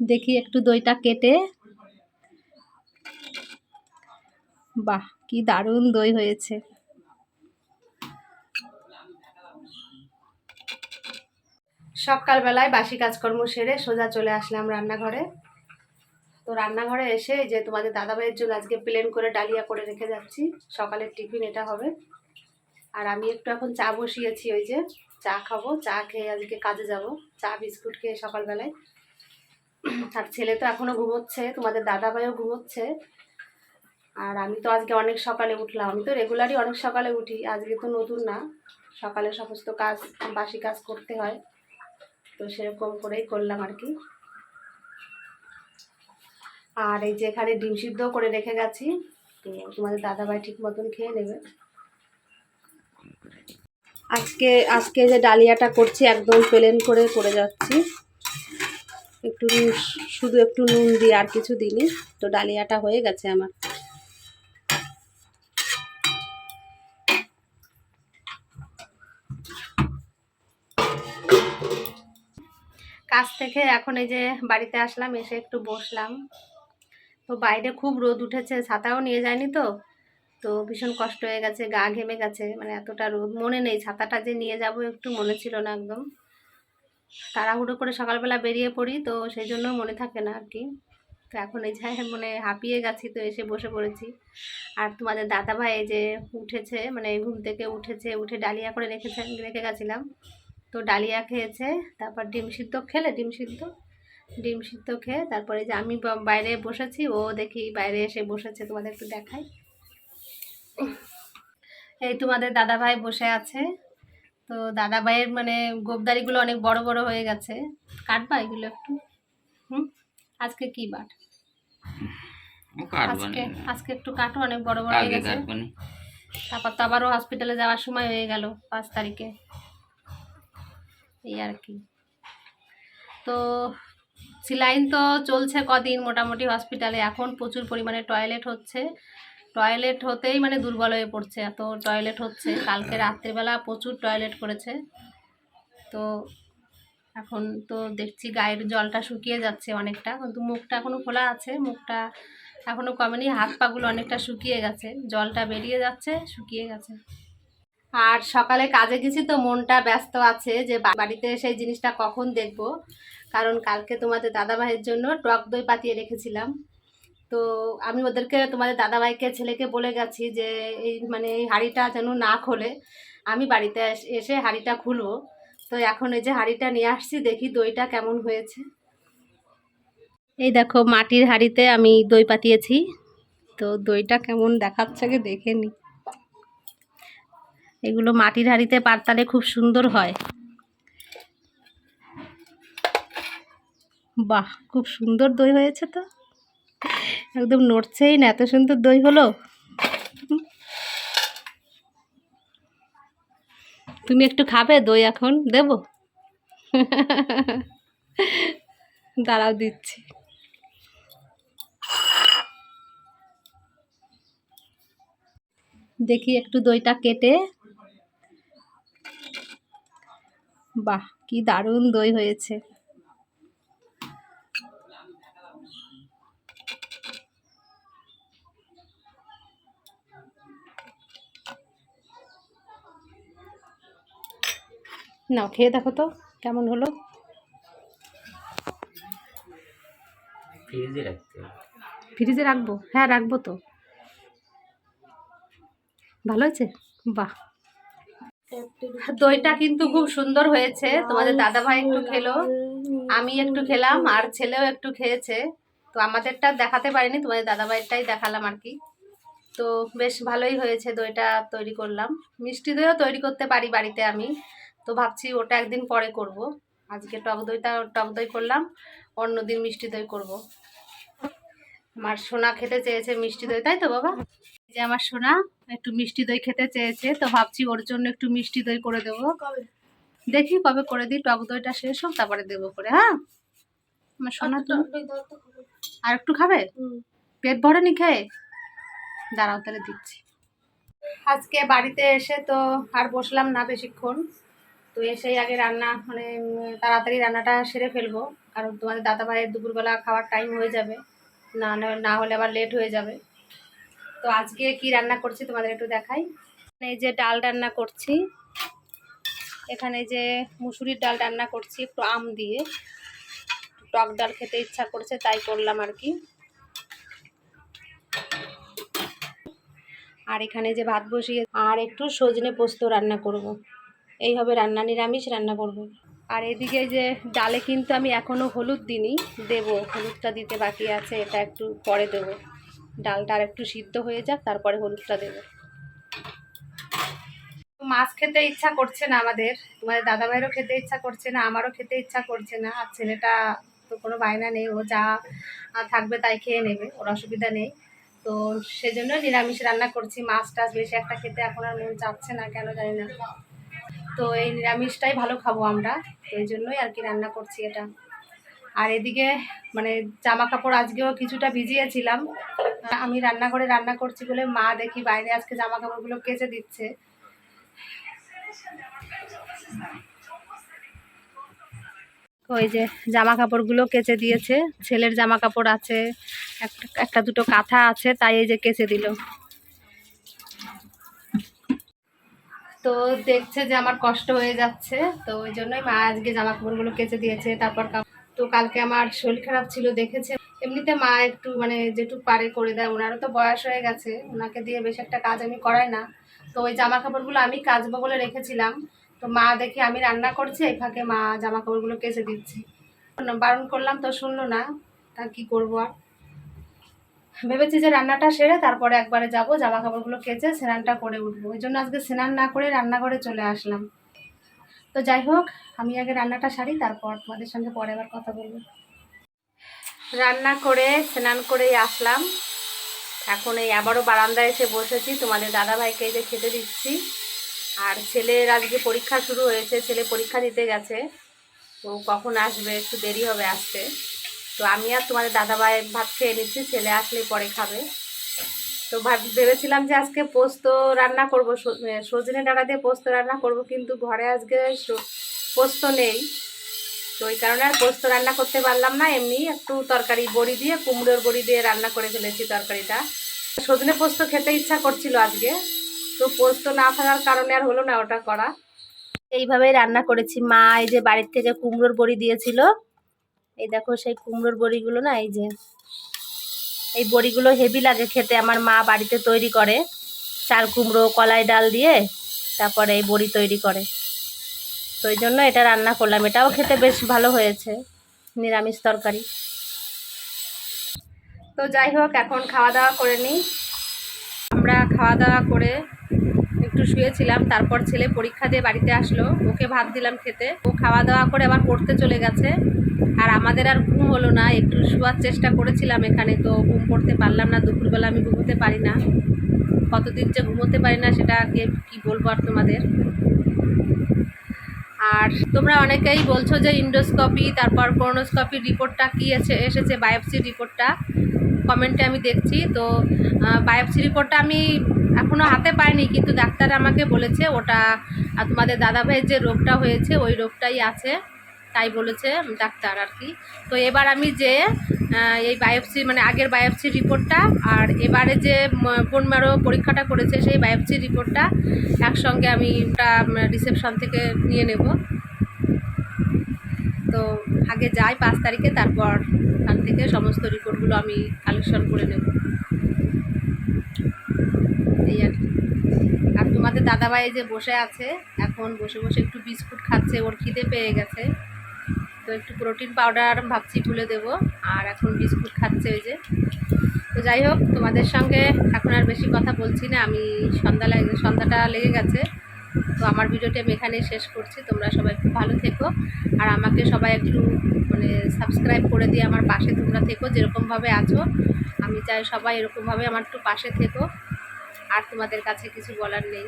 দেখি একটু দইটা কেটে। বাহ, কি দারুণ দই হয়েছে। সকালবেলায় বাসি কাজকর্ম সেরে সোজা চলে আসলাম রান্নাঘরে। তো রান্নাঘরে এসে যে তোমাদের দাদাভাইয়ের জন্য আজকে প্লেন করে ডালিয়া করে রেখে যাচ্ছি। সকালের টিফিন এটা হবে। আর আমি একটু এখন চা বসিয়েছি, ওই যে চা খাব, চা খেয়ে আজকে কাজে যাব। চা, বিস্কুট খেয়ে সকালবেলায়। আর ছেলে তো এখনও ঘুমোচ্ছে, তোমাদের দাদাভাইও ঘুমোচ্ছে। আর আমি তো আজকে অনেক সকালে উঠলাম। আমি তো রেগুলারই অনেক সকালে উঠি, আজকে তো নতুন না। সকালে সমস্ত কাজ, বাসি কাজ করতে হয়। তো সেরকম করেই করলাম আর কি। আর এই যে এখানে ডিম সিদ্ধ করে রেখে গেছি, তো তোমাদের দাদাভাই ঠিক মতন খেয়ে নেবে। আজকে আজকে যে ডালিয়াটা করছি, একদম প্লেন করে করে যাচ্ছি। একটু শুধু একটু নুন দিয়ে আর কিছু দিইনি। তো ডালিয়াটা হয়ে গেছে আমার। কাজ থেকে এখন এই যে বাড়িতে আসলাম, এসে একটু বসলাম। তো বাইরে খুব রোদ উঠেছে, ছাতাও নিয়ে যায়নি তো। তো ভীষণ কষ্ট হয়ে গেছে, গা ঘেমে গেছে মানে এতটা রোদ। মনে নেই, ছাতাটা যে নিয়ে যাব একটু মনে ছিল না একদম। তাড়াহুড়ো করে সকালবেলা বেরিয়ে পড়ি, তো সেই জন্য মনে থাকে না আর কি। তো এখন এই যে মানে হাঁপিয়ে গেছি, তো এসে বসে পড়েছি। আর তোমাদের দাদা ভাই যে উঠেছে মানে ঘুম থেকে উঠেছে, উঠে ডালিয়া করে রেখেছে, রেখে গেছিলাম। তো ডালিয়া খেয়েছে, তারপর ডিম সিদ্ধ, খেলে ডিম সিদ্ধ? ডিম সিদ্ধ খেয়ে তারপরে যে আমি বাইরে বসেছি, ও দেখি বাইরে এসে বসেছে, তোমাদের একটু দেখাই। এই তোমাদের দাদা ভাই বসে আছে। তো দাদা ভাইয়ের মানে গোবদারিগুলো অনেক বড় বড় হয়ে গেছে। কাটবা এগুলো একটু? হুম? আজকে কি বার আজকে আজকে একটু কাটো অনেক বড় বড় হয়ে গেছে। তারপর তো আবারও হসপিটালে যাওয়ার সময় হয়ে গেল পাঁচ তারিখে। এই আর কি। তো সিলাইন তো চলছে কদিন মোটামুটি হসপিটালে এখন প্রচুর পরিমাণে টয়লেট হচ্ছে। টয়লেট হতেই মানে দুর্বল হয়ে পড়ছে, এত টয়লেট হচ্ছে। কালকে রাত্রিবেলা প্রচুর টয়লেট করেছে। তো এখন তো দেখছি গায়ের জলটা শুকিয়ে যাচ্ছে অনেকটা, কিন্তু মুখটা এখনও খোলা আছে, মুখটা এখনও কমেনি, হাত পাগুলো অনেকটা শুকিয়ে গেছে, জলটা বেরিয়ে যাচ্ছে, শুকিয়ে গেছে। আর সকালে কাজে গেছি তো, মনটা ব্যস্ত আছে যে বাড়িতে সেই জিনিসটা কখন দেখব? কারণ কালকে তোমাদের দাদাভাইয়ের জন্য টক দই পাতিয়ে রেখেছিলাম। তো আমি ওদেরকে, তোমাদের দাদাভাইকে, ছেলেকে বলে গেছি যে এই মানে এই হাঁড়িটা যেন না খোলে। আমি বাড়িতে এস- হাঁড়িটা খুলবো। তো এখন এই যে হাঁড়িটা নিয়ে আসছি, দেখি দইটা কেমন হয়েছে। এই দেখো, মাটির হাঁড়িতে আমি দই পাতিয়েছি। তো দইটা কেমন দেখাচ্ছে আগে দেখে নি। এগুলো মাটির হাঁড়িতে পারতালে খুব সুন্দর হয়। বাহ, খুব সুন্দর দই হয়েছে তো। একদম নড়ছেই না, এত সুন্দর দই হলো। তুমি একটু খাবে দই এখন? দেব? দাঁড়াও দিচ্ছি। দেখি একটু দইটা কেটে। বাহ, কি দারুণ দই হয়েছে। নাও খেয়ে দেখো তো কেমন হলো। ফ্রিজে রাখতে ফ্রিজে রাখব? হ্যাঁ রাখব তো। ভালো হয়েছে? বাহ। দইটা কিন্তু খুব সুন্দর হয়েছে। তোমাদের দাদা ভাই একটু খেলো আমি একটু খেলাম আর ছেলেও একটু খেয়েছে। তো আমাদেরটা দেখাতে পারিনি তোমাদের দাদা ভাইয়েরটাই দেখালাম আর কি। তো বেশ ভালোই হয়েছে দইটা তৈরি করলাম। মিষ্টি দইও তৈরি করতে পারি বাড়িতে আমি। তো ভাবছি ওটা একদিন পরে করব। আজকে টক দইটা টক দই করলাম অন্যদিন মিষ্টি দই করব। আমার সোনা খেতে চেয়েছে মিষ্টি দই তাই তো বাবা? যে আমার সোনা একটু মিষ্টি দই খেতে চেয়েছে তো ভাবছি ওর জন্য একটু মিষ্টি দই করে দেবো। দেখি কবে করে দিই টক দইটা শেষ হোক তারপরে দেবো করে হ্যাঁ? আমার সোনা তো আর একটু খাবে? পেট ভরেনি খেয়ে? দাঁড়াও তাহলে দিচ্ছি। আজকে বাড়িতে এসে তো আর বসলাম না বেশিক্ষণ। তো এসেই আগে রান্না মানে তাড়াতাড়ি রান্নাটা সেরে ফেলব। কারণ তোমাদের দাদা ভাইয়ের দুপুরবেলা খাওয়ার টাইম হয়ে যাবে। না না- হলে আবার লেট হয়ে যাবে। তো আজকে কি রান্না করছি তোমাদের একটু দেখাই। এই যে ডাল রান্না করছি। এখানে যে মুসুরির ডাল রান্না করছি, একটু আম দিয়ে। টক ডাল খেতে ইচ্ছা করছে, তাই করলাম আর কি। আর এখানে যে ভাত বসিয়ে, আর একটু সজনে পোস্ত রান্না করব। এই হবে রান্না, নিরামিষ রান্না করব। আর এদিকে যে ডালে কিন্তু আমি এখনও হলুদ দিইনি, দেব, হলুদটা দিতে বাকি আছে, এটা একটু পরে দেব। ডালটা আর একটু সিদ্ধ হয়ে যাক, তারপরে হলুদটা দেবো। মাছ খেতে ইচ্ছা করছে না আমাদের, তোমাদের দাদা ভাইয়েরও খেতে ইচ্ছা করছে না, আমারও খেতে ইচ্ছা করছে না, আর ছেলেটা তো কোনো বায়না নেই, ও যা থাকবে তাই খেয়ে নেবে, ওর অসুবিধা নেই। তো সেজন্য নিরামিষ রান্না করছি, মাছ টাছ বেশি একটা খেতে এখন আর মন চাচ্ছে না, কেন জানি না। তো এই নিরামিষটাই ভালো খাব আমরা এই জন্যই আর কি রান্না করছি এটা। আর এদিকে মানে জামা কাপড় আজকেও কিছুটা ভিজিয়েছিলাম। আমি রান্নাঘরে রান্না করছি বলে মা দেখি বাইরে আজকে জামা কাপড়গুলো কেচে দিচ্ছে। ওই যে জামা কাপড়গুলো কেচে দিয়েছে, ছেলের জামা কাপড় আছে একটা দুটো কাঁথা আছে, তাই এই যে কেচে দিল। তো দেখছে যে আমার কষ্ট হয়ে যাচ্ছে, তো ওই জন্যই মা আজকে জামা কাপড়গুলো কেচে দিয়েছে, তারপর তো কালকে আমার শরীর খারাপ ছিল, দেখেছে। এমনিতে মা একটু মানে যেটুকু পারে করে দেয়, ওনারও তো বয়স হয়ে গেছে, ওনাকে দিয়ে বেশ একটা কাজ আমি করাই না। তো ওই জামা কাপড়গুলো আমি কাচবো বলে রেখেছিলাম, তো মা দেখে আমি রান্না করছি, এই ফাঁকে মা জামা কাপড়গুলো কেচে দিচ্ছে। বারণ করলাম, তো শুনলো না, তা কি করব আর? ভেবেছি যে রান্নাটা সেরে তারপরে একবারে যাব জামা কাপড়গুলো কেচে স্নানটা করে উঠবো। ওই জন্য আজকে স্নান না করে রান্নাঘরে চলে আসলাম। তো যাই হোক, আমি আগে রান্নাটা সারি, তারপর তোমাদের সঙ্গে পরে আবার কথা বলব। রান্না করে, স্নান করেই আসলাম। এখন এই আবারও বারান্দায় এসে বসেছি। তোমাদের দাদাভাইকে যে খেতে দিচ্ছি। আর ছেলের আজকে পরীক্ষা শুরু হয়েছে, ছেলে পরীক্ষা দিতে গেছে। তো কখন আসবে, একটু দেরি হবে আসতে। তো আমি আর তোমাদের দাদাভাই ভাত খেয়ে নিচ্ছি, ছেলে আসলে পরে খাবে। তো ভাব- ভেবেছিলাম যে আজকে পোস্ত রান্না করব সজনে ডাঁটা দিয়ে পোস্ত রান্না করব, কিন্তু ঘরে আজকে পোস্ত নেই। তো ওই কারণে আর পোস্ত রান্না করতে পারলাম না, এমনি একটু তরকারি বড়ি দিয়ে, কুমড়োর বড়ি দিয়ে রান্না করে ফেলেছি তরকারিটা। সজনে পোস্ত খেতে ইচ্ছা করছিল আজকে, তো পোস্ত না থাকার কারণে আর হলো না ওটা করা। এইভাবেই রান্না করেছি। মা এই যে বাড়ির থেকে কুমড়োর বড়ি দিয়েছিল এই দেখো সেই কুমড়োর বড়িগুলো না, এই যে, এই বড়িগুলো হেভি লাগে খেতে। আমার মা বাড়িতে তৈরি করে চার কুমড়ো, কলাই ডাল দিয়ে তারপরে এই বড়ি তৈরি করে। তো এই জন্য এটা রান্না করলাম। এটাও খেতে বেশ ভালো হয়েছে, নিরামিষ তরকারি। তো যাই হোক, এখন খাওয়া দাওয়া করে নিই। আমরা খাওয়া দাওয়া করে একটু শুয়েছিলাম, তারপর ছেলে পরীক্ষা দিয়ে বাড়িতে আসলো। ওকে ভাত দিলাম খেতে। ও খাওয়া দাওয়া করে আবার পড়তে চলে গেছে। আর আমাদের আর ঘুম হলো না, একটু শোয়ার চেষ্টা করেছিলাম এখানে, তো ঘুম পড়তে পারলাম না, দুপুরবেলা আমি ঘুমোতে পারি না। কতদিন যে ঘুমোতে পারি না সেটা কে কী বলব আর তোমাদের? আর তোমরা অনেকেই বলছো যে ইন্ডোস্কপি তারপর কোরোনোস্কপি রিপোর্টটা কী এসে, এসেছে বায়োপসি রিপোর্টটা কমেন্টে আমি দেখছি, তো বায়োপসি রিপোর্টটা আমি এখনও হাতে পাইনি, কিন্তু ডাক্তার আমাকে বলেছে, ওটা, তোমাদের দাদাভাইয়ের যে রোগটা হয়েছে, ওই রোগটাই আছে। তাই বলেছে ডাক্তার আর কি। তো এবার আমি যে এই বায়োপসি মানে আগের বায়োপসি রিপোর্টটা আর এবারে যে বোন মারো পরীক্ষাটা করেছে সেই বায়োপসি রিপোর্টটা একসঙ্গে আমি ওটা রিসেপশন থেকে নিয়ে নেব। তো আগে যাই পাঁচ তারিখে, তারপর ওখান থেকে সমস্ত রিপোর্টগুলো আমি কালেকশন করে নেব। এই আর কি। আর তোমাদের দাদাভাই যে বসে আছে, এখন বসে বসে একটু বিস্কুট খাচ্ছে, ওর খিদে পেয়ে গেছে। তো একটু প্রোটিন পাউডার ভাবছি তুলে দেবো। আর এখন বিস্কুট খাচ্ছে ওই যে। তো যাই হোক, তোমাদের সঙ্গে এখন আর বেশি কথা বলছি না। আমি সন্ধ্যা লাগে সন্ধ্যাটা লেগে গেছে। তো আমার ভিডিওটি আমি এখানেই শেষ করছি। তোমরা সবাই খুব ভালো থেকো। আর আমাকে সবাই একটু মানে সাবস্ক্রাইব করে দিয়ে আমার পাশে তোমরা থেকো, যেরকমভাবে আছো। আমি চাই সবাই এরকমভাবে আমার একটু পাশে থেকো। আর তোমাদের কাছে কিছু বলার নেই।